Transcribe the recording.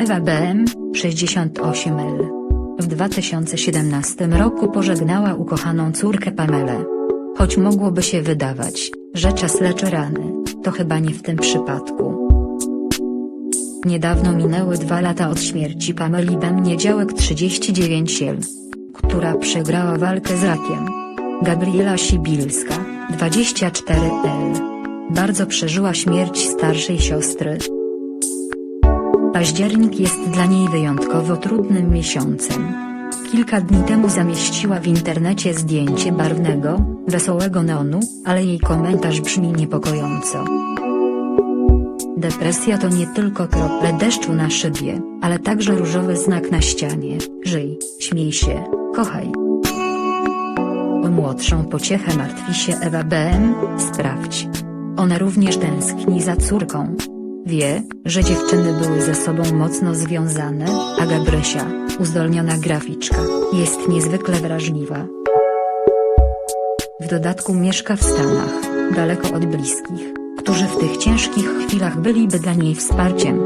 Ewa BM, 68L. W 2017 roku pożegnała ukochaną córkę Pamelę. Choć mogłoby się wydawać, że czas leczy rany, to chyba nie w tym przypadku. Niedawno minęły dwa lata od śmierci Pameli Bem-Niedziałek 39L, która przegrała walkę z rakiem. Gabriela Sibilska, 24L. Bardzo przeżyła śmierć starszej siostry. Październik jest dla niej wyjątkowo trudnym miesiącem. Kilka dni temu zamieściła w internecie zdjęcie barwnego, wesołego neonu, ale jej komentarz brzmi niepokojąco. Depresja to nie tylko krople deszczu na szybie, ale także różowy znak na ścianie. Żyj, śmiej się, kochaj. O młodszą pociechę martwi się Ewa BM, sprawdź. Ona również tęskni za córką. Wie, że dziewczyny były ze sobą mocno związane, a Gabrysia, uzdolniona graficzka, jest niezwykle wrażliwa. W dodatku mieszka w Stanach, daleko od bliskich, którzy w tych ciężkich chwilach byliby dla niej wsparciem.